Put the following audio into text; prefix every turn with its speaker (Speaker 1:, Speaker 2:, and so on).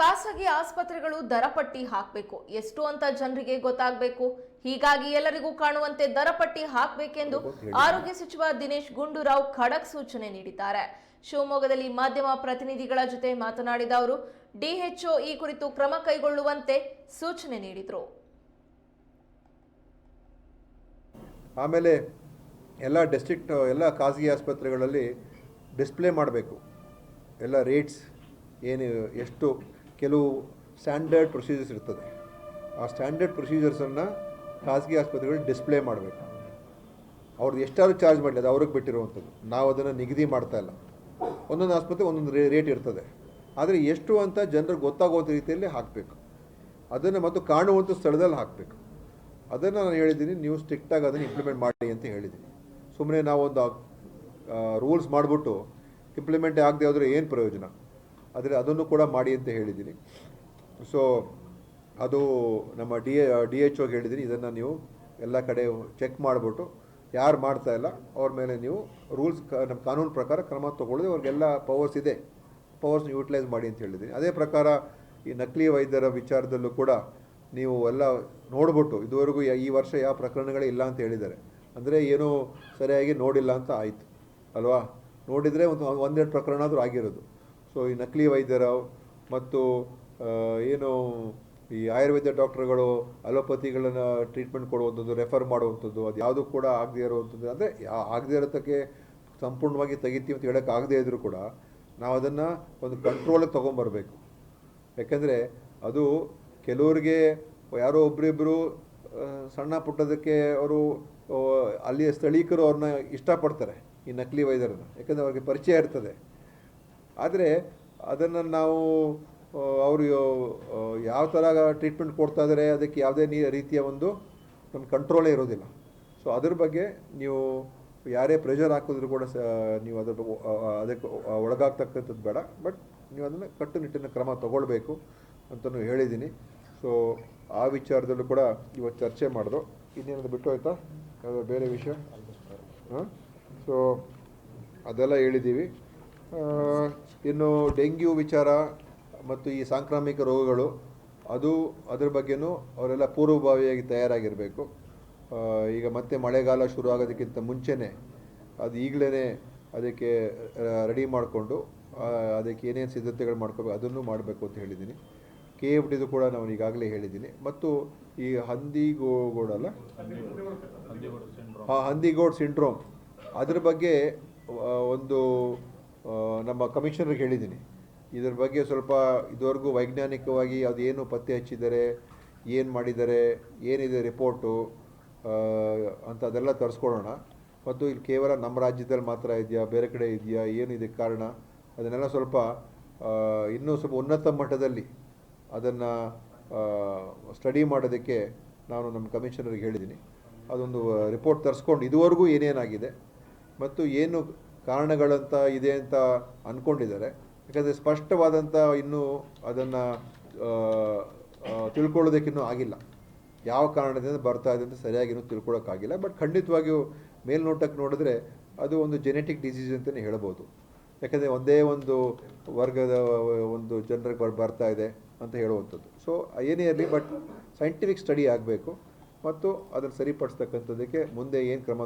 Speaker 1: ಖಾಸಗಿ ಆಸ್ಪತ್ರೆಗಳು ದರ ಪಟ್ಟಿ ಹಾಕಬೇಕು. ಎಷ್ಟು ಅಂತ ಜನರಿಗೆ ಗೊತ್ತಾಗಬೇಕು. ಹೀಗಾಗಿ ಎಲ್ಲರಿಗೂ ಕಾಣುವಂತೆ ದರ ಪಟ್ಟಿ ಹಾಕಬೇಕೆಂದು ಆರೋಗ್ಯ ಸಚಿವ ದಿನೇಶ್ ಗುಂಡೂರಾವ್ ಖಡಕ್ ಸೂಚನೆ ನೀಡಿದ್ದಾರೆ. ಶಿವಮೊಗ್ಗದಲ್ಲಿ ಮಾಧ್ಯಮ ಪ್ರತಿನಿಧಿಗಳ ಜೊತೆ ಮಾತನಾಡಿದ ಅವರು ಡಿಎಚ್ಒ ಈ ಕುರಿತು ಕ್ರಮ ಕೈಗೊಳ್ಳುವಂತೆ ಸೂಚನೆ ನೀಡಿದರು.
Speaker 2: ಆಮೇಲೆ ಎಲ್ಲ ಡಿಸ್ಟ್ರಿಕ್ಟ್ ಎಲ್ಲ ಖಾಸಗಿ ಆಸ್ಪತ್ರೆಗಳಲ್ಲಿ ಡಿಸ್ಪ್ಲೇ ಮಾಡಬೇಕು. ಎಲ್ಲ ರೇಟ್ಸ್ ಏನು ಎಷ್ಟು ಕೆಲವು ಸ್ಟ್ಯಾಂಡರ್ಡ್ ಪ್ರೊಸೀಜರ್ಸ್ ಇರ್ತದೆ. ಆ ಸ್ಟ್ಯಾಂಡರ್ಡ್ ಪ್ರೊಸೀಜರ್ಸನ್ನು ಖಾಸಗಿ ಆಸ್ಪತ್ರೆಗಳು ಡಿಸ್ಪ್ಲೇ ಮಾಡಬೇಕು. ಅವ್ರದ್ದು ಎಷ್ಟಾದ್ರೂ ಚಾರ್ಜ್ ಮಾಡಲಿ, ಅದು ಅವ್ರಿಗೆ ಬಿಟ್ಟಿರುವಂಥದ್ದು. ನಾವು ಅದನ್ನು ನಿಗದಿ ಮಾಡ್ತಾ ಇಲ್ಲ. ಒಂದೊಂದು ಆಸ್ಪತ್ರೆ ಒಂದೊಂದು ರೇಟ್ ಇರ್ತದೆ. ಆದರೆ ಎಷ್ಟು ಅಂತ ಜನರಿಗೆ ಗೊತ್ತಾಗುವಂಥ ರೀತಿಯಲ್ಲಿ ಹಾಕಬೇಕು. ಅದನ್ನು ಮತ್ತು ಕಾಣುವಂಥ ಸ್ಥಳದಲ್ಲಿ ಹಾಕಬೇಕು. ಅದನ್ನು ನಾನು ಹೇಳಿದ್ದೀನಿ, ನೀವು ಸ್ಟ್ರಿಕ್ಟಾಗಿ ಅದನ್ನು ಇಂಪ್ಲಿಮೆಂಟ್ ಮಾಡಿ ಅಂತ ಹೇಳಿದ್ದೀನಿ. ಸುಮ್ಮನೆ ನಾವೊಂದು ರೂಲ್ಸ್ ಮಾಡಿಬಿಟ್ಟು ಇಂಪ್ಲಿಮೆಂಟ್ ಆಗದೆ ಹೋದರೆ ಏನು ಪ್ರಯೋಜನ? ಆದರೆ ಅದನ್ನು ಕೂಡ ಮಾಡಿ ಅಂತ ಹೇಳಿದ್ದೀನಿ. ಸೊ ಅದು ನಮ್ಮ ಡಿ ಡಿ ಎಚ್ ಓಗೆ ಹೇಳಿದ್ದೀನಿ, ಇದನ್ನು ನೀವು ಎಲ್ಲ ಕಡೆ ಚೆಕ್ ಮಾಡಿಬಿಟ್ಟು, ಯಾರು ಮಾಡ್ತಾ ಇಲ್ಲ, ಅವ್ರ ಮೇಲೆ ನೀವು ರೂಲ್ಸ್ ನಮ್ಮ ಕಾನೂನು ಪ್ರಕಾರ ಕ್ರಮ ತೊಗೊಳ್ಳೋದು ಅವ್ರಿಗೆಲ್ಲ ಪವರ್ಸ್ ಇದೆ. ಪವರ್ಸ್ನ ಯೂಟಿಲೈಸ್ ಮಾಡಿ ಅಂತ ಹೇಳಿದ್ದೀನಿ. ಅದೇ ಪ್ರಕಾರ ಈ ನಕಲಿ ವೈದ್ಯರ ವಿಚಾರದಲ್ಲೂ ಕೂಡ ನೀವು ಎಲ್ಲ ನೋಡ್ಬಿಟ್ಟು, ಇದುವರೆಗೂ ಈ ವರ್ಷ ಯಾವ ಪ್ರಕರಣಗಳೇ ಇಲ್ಲ ಅಂತ ಹೇಳಿದ್ದಾರೆ. ಅಂದರೆ ಏನೂ ಸರಿಯಾಗಿ ನೋಡಿಲ್ಲ ಅಂತ ಆಯಿತು. ಅಲ್ವಾ? ನೋಡಿದರೆ ಒಂದು, ಒಂದೆರಡು ಪ್ರಕರಣ ಆದರೂ ಆಗಿರೋದು. ಸೊ ಈ ನಕಲಿ ವೈದ್ಯರು ಮತ್ತು ಏನು ಈ ಆಯುರ್ವೇದ ಡಾಕ್ಟರ್ಗಳು ಅಲೋಪತಿಗಳನ್ನು ಟ್ರೀಟ್ಮೆಂಟ್ ಕೊಡುವಂಥದ್ದು ರೆಫರ್ ಮಾಡುವಂಥದ್ದು, ಅದು ಯಾವುದು ಕೂಡ ಆಗದೇ ಇರುವಂಥದ್ದು. ಅಂದರೆ ಆಗದೇ ಇರೋದಕ್ಕೆ ಸಂಪೂರ್ಣವಾಗಿ ತೆಗಿತೀವಿ ಅಂತ ಹೇಳೋಕ್ಕಾಗದೇ ಇದ್ದರೂ ಕೂಡ ನಾವು ಅದನ್ನು ಒಂದು ಕಂಟ್ರೋಲಿಗೆ ತೊಗೊಂಬರ್ಬೇಕು. ಯಾಕೆಂದರೆ, ಅದು ಕೆಲವರಿಗೆ ಯಾರೋ ಒಬ್ಬರಿಬ್ಬರು ಸಣ್ಣ ಪುಟ್ಟದಕ್ಕೆ ಅವರು ಅಲ್ಲಿಯ ಸ್ಥಳೀಕರು ಅವ್ರನ್ನ ಇಷ್ಟಪಡ್ತಾರೆ, ಈ ನಕಲಿ ವೈದ್ಯರನ್ನು. ಯಾಕಂದರೆ ಅವ್ರಿಗೆ ಪರಿಚಯ ಇರ್ತದೆ. ಆದರೆ ಅದನ್ನು ನಾವು ಅವರು ಯಾವ ಥರ ಟ್ರೀಟ್ಮೆಂಟ್ ಕೊಡ್ತಾ ಇದ್ದಾರೆ ಅದಕ್ಕೆ ಯಾವುದೇ ರೀತಿಯ ಒಂದು ನಮ್ಮ ಕಂಟ್ರೋಲೇ ಇರೋದಿಲ್ಲ. ಸೊ ಅದ್ರ ಬಗ್ಗೆ ನೀವು ಯಾರೇ ಪ್ರೆಷರ್ ಹಾಕಿದ್ರು ಕೂಡ ಸ, ನೀವು ಅದ್ರ ಅದಕ್ಕೆ ಒಳಗಾಗ್ತಕ್ಕಂಥದ್ದು ಬೇಡ. ಬಟ್ ನೀವು ಅದನ್ನು ಕಟ್ಟುನಿಟ್ಟಿನ ಕ್ರಮ ತಗೊಳ್ಬೇಕು ಅಂತಲೂ ಹೇಳಿದ್ದೀನಿ ಸೊ ಆ ವಿಚಾರದಲ್ಲೂ ಕೂಡ ಇವತ್ತು ಚರ್ಚೆ ಮಾಡಿದ್ರು ಇನ್ನೇನಾದ್ರು ಬಿಟ್ಟು ಹೋಯ್ತಾ? ಯಾವುದೋ ಬೇರೆ ವಿಷಯ? ಹಾಂ? ಸೊ ಅದೆಲ್ಲ ಹೇಳಿದ್ದೀವಿ ಇನ್ನು ಡೆಂಗ್ಯೂ ವಿಚಾರ ಮತ್ತು ಈ ಸಾಂಕ್ರಾಮಿಕ ರೋಗಗಳು ಅದು ಅದ್ರ ಬಗ್ಗೆನೂ ಅವರೆಲ್ಲ ಪೂರ್ವಭಾವಿಯಾಗಿ ತಯಾರಾಗಿರಬೇಕು. ಈಗ ಮತ್ತೆ ಮಳೆಗಾಲ ಶುರು ಆಗೋದಕ್ಕಿಂತ ಮುಂಚೆನೇ ಅದು ಈಗಲೇ ಅದಕ್ಕೆ ರೆಡಿ ಮಾಡಿಕೊಂಡು ಅದಕ್ಕೆ ಏನೇನು ಸಿದ್ಧತೆಗಳು ಮಾಡ್ಕೋಬೇಕು ಅದನ್ನು ಮಾಡಬೇಕು ಅಂತ ಹೇಳಿದ್ದೀನಿ. ಕೆ ಎಫ್ ಡಿದು ಕೂಡ ನಾನು ಈಗಾಗಲೇ ಹೇಳಿದ್ದೀನಿ. ಮತ್ತು ಈ ಹಂದಿಗೋಗೋಡಲ್ಲ ಹಾಂ ಹಂದಿಗೋಡ್ ಸಿಂಡ್ರೋಮ್. ಅದ್ರ ಬಗ್ಗೆ ಒಂದು ನಮ್ಮ ಕಮಿಷನರ್ಗೆ ಹೇಳಿದ್ದೀನಿ. ಇದರ ಬಗ್ಗೆ ಸ್ವಲ್ಪ ಇದುವರೆಗೂ ವೈಜ್ಞಾನಿಕವಾಗಿ ಅದೇನು ಪತ್ತೆ ಹಚ್ಚಿದ್ದಾರೆ, ಏನು ಮಾಡಿದ್ದಾರೆ, ಏನಿದೆ ರಿಪೋರ್ಟು ಅಂತ ಅದೆಲ್ಲ ತರಿಸ್ಕೊಳ್ಳೋಣ. ಮತ್ತು ಇಲ್ಲಿ ಕೇವಲ ನಮ್ಮ ರಾಜ್ಯದಲ್ಲಿ ಮಾತ್ರ ಇದೆಯಾ, ಬೇರೆ ಕಡೆ ಇದೆಯಾ ಏನು ಇದಕ್ಕೆ ಕಾರಣ, ಅದನ್ನೆಲ್ಲ ಸ್ವಲ್ಪ ಇನ್ನೂ ಸ್ವಲ್ಪ ಉನ್ನತ ಮಟ್ಟದಲ್ಲಿ ಅದನ್ನು ಸ್ಟಡಿ ಮಾಡೋದಕ್ಕೆ ನಾನು ನಮ್ಮ ಕಮಿಷನರ್ಗೆ ಹೇಳಿದ್ದೀನಿ. ಅದೊಂದು ರಿಪೋರ್ಟ್ ತರಿಸ್ಕೊಂಡು ಇದುವರೆಗೂ ಏನೇನಾಗಿದೆ, ಮತ್ತು ಏನು ಕಾರಣಗಳಂತ ಇದೆ ಅಂತ ಅಂದ್ಕೊಂಡಿದ್ದಾರೆ ಯಾಕಂದರೆ ಸ್ಪಷ್ಟವಾದಂಥ ಇನ್ನೂ ಅದನ್ನು ತಿಳ್ಕೊಳ್ಳೋದಕ್ಕಿನ್ನೂ ಆಗಿಲ್ಲ. ಯಾವ ಕಾರಣದಿಂದ ಬರ್ತಾ ಇದೆ ಅಂತ ಸರಿಯಾಗಿ ಇನ್ನೂ ತಿಳ್ಕೊಳ್ಳೋಕ್ಕಾಗಿಲ್ಲ. ಬಟ್ ಖಂಡಿತವಾಗಿಯೂ ಮೇಲ್ನೋಟಕ್ಕೆ ನೋಡಿದ್ರೆ ಅದು ಒಂದು ಜೆನೆಟಿಕ್ ಡಿಸೀಸ್ ಅಂತಲೇ ಹೇಳ್ಬೋದು. ಯಾಕಂದರೆ ಒಂದೇ ಒಂದು ವರ್ಗದ, ಒಂದು ಜನರಿಗೆ ಬರ್, ಬರ್ತಾ ಇದೆ ಅಂತ ಹೇಳುವಂಥದ್ದು. ಸೊ ಏನೇ ಇರಲಿ, ಬಟ್ ಸೈಂಟಿಫಿಕ್ ಸ್ಟಡಿ ಆಗಬೇಕು. ಮತ್ತು ಅದನ್ನು ಸರಿಪಡಿಸ್ತಕ್ಕಂಥದ್ದಕ್ಕೆ ಮುಂದೆ ಏನು ಕ್ರಮ